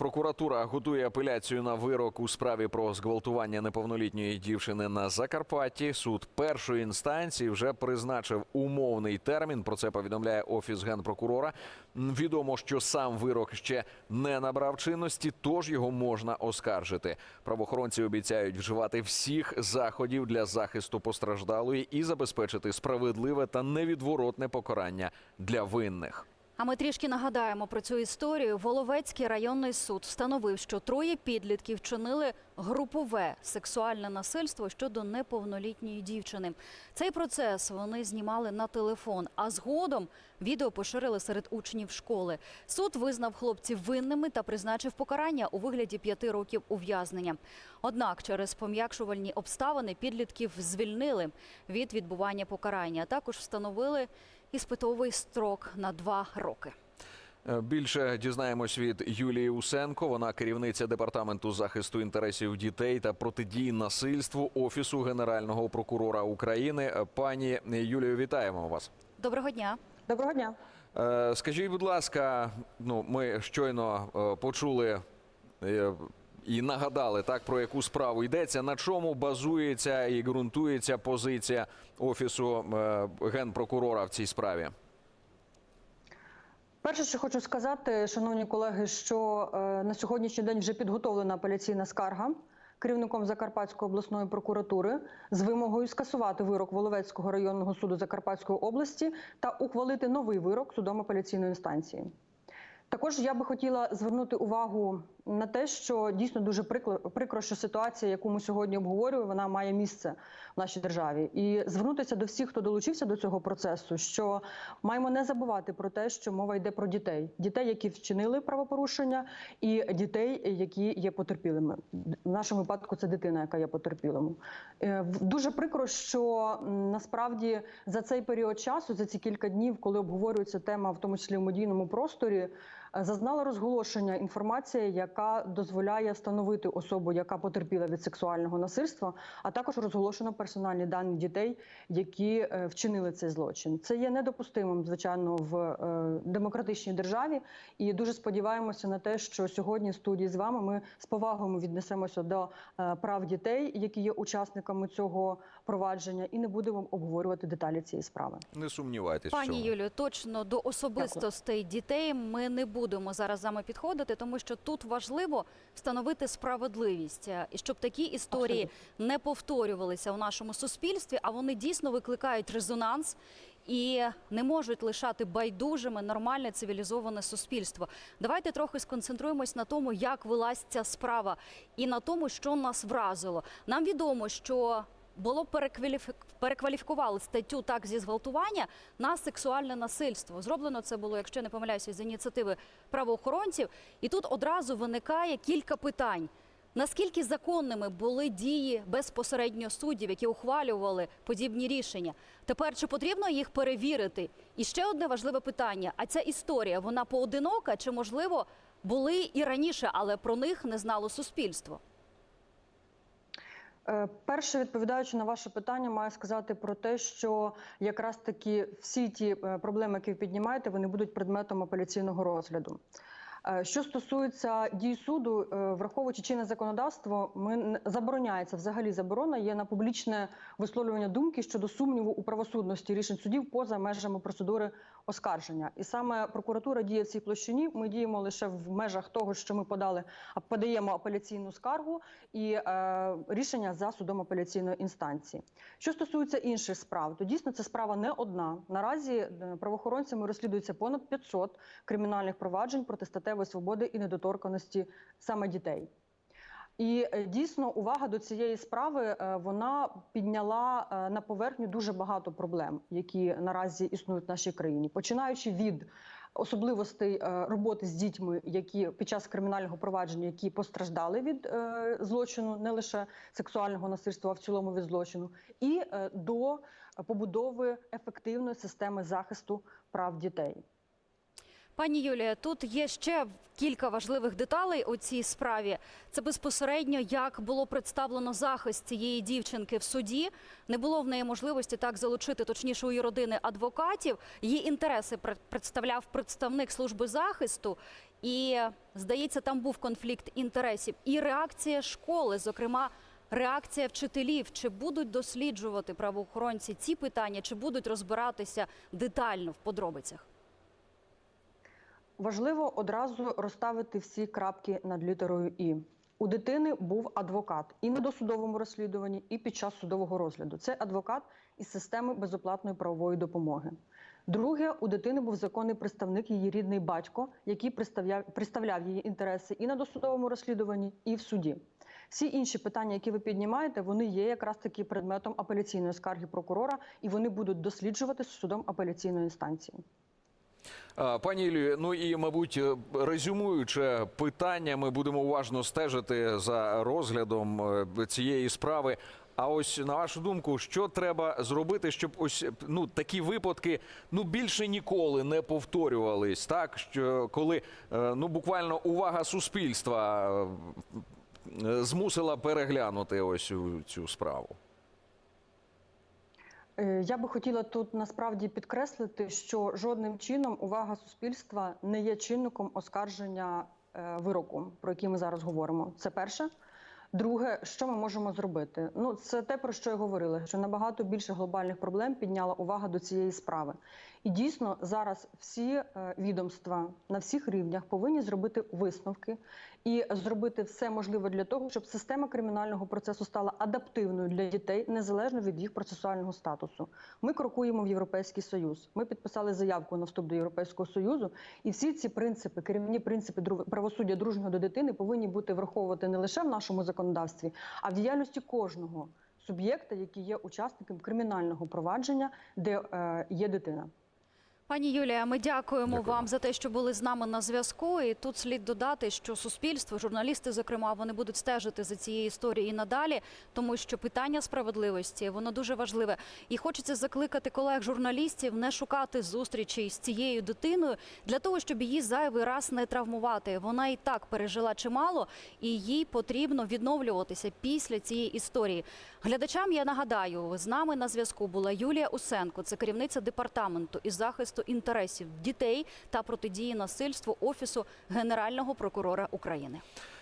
Генпрокуратура готує апеляцію на вирок у справі про зґвалтування неповнолітньої дівчини на Закарпатті. Суд першої інстанції вже призначив умовний термін. Про це повідомляє офіс генпрокурора. Відомо, що сам вирок ще не набрав чинності, тож його можна оскаржити. Правоохоронці обіцяють вживати всіх заходів для захисту постраждалої і забезпечити справедливе та невідворотне покарання для винних. А ми трішки нагадаємо про цю історію. Воловецький районний суд встановив, що троє підлітків вчинили групове сексуальне насильство щодо неповнолітньої дівчини. Цей процес вони знімали на телефон, а згодом відео поширили серед учнів школи. Суд визнав хлопців винними та призначив покарання у вигляді п'яти років ув'язнення. Однак через пом'якшувальні обставини підлітків звільнили від відбування покарання. а Також встановили іспитовий строк на два роки. Е, Більше дізнаємось від Юлії Усенко. Вона керівниця департаменту захисту інтересів дітей та протидії насильству Офісу Генерального прокурора України. Е, Пані Юлію, вітаємо вас. Доброго дня. Доброго дня. Е, Скажіть, будь ласка, ну ми щойно почули. І нагадали так про яку справу йдеться, на чому базується і ґрунтується позиція офісу е, генпрокурора в цій справі. Перше, що хочу сказати, шановні колеги, що е, на сьогоднішній день вже підготовлена апеляційна скарга керівником Закарпатської обласної прокуратури з вимогою скасувати вирок Воловецького районного суду Закарпатської області та ухвалити новий вирок судом апеляційної інстанції. Також я би хотіла звернути увагу на те, що дійсно дуже прикро, прикро, що ситуація, яку ми сьогодні обговорюємо, вона має місце в нашій державі, і звернутися до всіх, хто долучився до цього процесу, що маємо не забувати про те, що мова йде про дітей, дітей, які вчинили правопорушення, і дітей, які є потерпілими. В нашому випадку це дитина, яка є потерпілим. Е, Дуже прикро, що насправді за цей період часу, за ці кілька днів, коли обговорюється тема, в тому числі в медійному просторі, зазнала розголошення інформація, яка дозволяє встановити особу, яка потерпіла від сексуального насильства, а також розголошено персональні дані дітей, які е, вчинили цей злочин. Це є недопустимим, звичайно, в е, демократичній державі. І дуже сподіваємося на те, що сьогодні в студії з вами ми з повагою віднесемося до е, прав дітей, які є учасниками цього провадження, і не будемо обговорювати деталі цієї справи. Не сумнівайтесь. Пані. Юлію, точно до особистостей дітей ми не будемо зараз з вами підходити, тому що тут важливо встановити справедливість е, і щоб такі історії не повторювалися у нашому суспільстві, а вони дійсно викликають резонанс. І не можуть лишати байдужими нормальне цивілізоване суспільство. Давайте трохи сконцентруємось на тому, як велась ця справа, і на тому, що нас вразило. Нам відомо, що було перекваліфі... перекваліфікували статтю так зі зґвалтування на сексуальне насильство. Зроблено це було, якщо не помиляюся, з ініціативи правоохоронців. І тут одразу виникає кілька питань. Наскільки законними були дії безпосередньо суддів, які ухвалювали подібні рішення? Тепер чи потрібно їх перевірити? І ще одне важливе питання: а ця історія вона поодинока чи можливо були і раніше, але про них не знало суспільство? Е, Перше, відповідаючи на ваше питання, маю сказати про те, що якраз таки всі ті е, проблеми, які ви піднімаєте, вони будуть предметом апеляційного розгляду. Е, Що стосується дій суду, е, враховуючи чинне законодавство, ми забороняється взагалі заборона є на публічне висловлювання думки щодо сумніву у правосудності рішень судів поза межами процедури оскарження. І саме прокуратура діє в цій площині. Ми діємо лише в межах того, що ми подали, а подаємо апеляційну скаргу і е, рішення за судом апеляційної інстанції. Що стосується інших справ, то дійсно це справа не одна. Наразі е, правоохоронцями розслідується понад 500 кримінальних проваджень проти статевої свободи і недоторканості саме дітей. І е, дійсно увага до цієї справи е, вона підняла е, на поверхню дуже багато проблем, які наразі існують в нашій країні, починаючи від особливостей роботи з дітьми, які під час кримінального провадження, які постраждали від злочину, не лише сексуального насильства, а в цілому від злочину, і до побудови ефективної системи захисту прав дітей. Пані Юлія, тут є ще кілька важливих деталей у цій справі. Це безпосередньо як було представлено захист цієї дівчинки в суді. Не було в неї можливості так залучити, точніше у її родини адвокатів. Її інтереси пред- представляв представник служби захисту. І здається, там був конфлікт інтересів. І реакція школи, зокрема, реакція вчителів. Чи будуть досліджувати правоохоронці ці питання, чи будуть розбиратися детально в подробицях? Важливо одразу розставити всі крапки над літерою І. У дитини був адвокат і на досудовому розслідуванні, і під час судового розгляду. Це адвокат із системи безоплатної правової допомоги. Друге, у дитини був законний представник, її рідний батько, який представляв, представляв її інтереси і на досудовому розслідуванні, і в суді. Всі інші питання, які ви піднімаєте, вони є якраз таки предметом апеляційної скарги прокурора, і вони будуть досліджувати судом апеляційної інстанції. Пані Ілію, ну і мабуть, е, резюмуючи питання, ми будемо уважно стежити за розглядом е, цієї справи. А ось на вашу думку, що треба зробити, щоб ось ну такі випадки ну більше ніколи не повторювались, так що коли е, ну буквально увага суспільства е, змусила переглянути ось цю справу. Е, Я би хотіла тут насправді підкреслити, що жодним чином увага суспільства не є чинником оскарження е, вироку, про який ми зараз говоримо. Це перше. Друге, що ми можемо зробити? Ну, це те, про що я говорила, що набагато більше глобальних проблем підняла увага до цієї справи. І дійсно зараз всі е, відомства на всіх рівнях повинні зробити висновки і зробити все можливе для того, щоб система кримінального процесу стала адаптивною для дітей незалежно від їх процесуального статусу. Ми крокуємо в Європейський Союз. Ми підписали заявку на вступ до Європейського Союзу, і всі ці принципи, керівні принципи правосуддя дружнього до дитини, повинні бути враховувати не лише в нашому законодавстві, а в діяльності кожного суб'єкта, який є учасником кримінального провадження, де е, є дитина. Пані Юлія, ми дякуємо Дякую. вам за те, що були з нами на зв'язку. І тут слід додати, що суспільство, журналісти, зокрема, вони будуть стежити за цією історією і надалі, тому що питання справедливості воно дуже важливе. І хочеться закликати колег журналістів не шукати зустрічей з цією дитиною для того, щоб її зайвий раз не травмувати. Вона і так пережила чимало, і їй потрібно відновлюватися після цієї історії. Глядачам я нагадаю, з нами на зв'язку була Юлія Усенко, це керівниця департаменту із захисту інтересів дітей та протидії насильству офісу Генерального прокурора України.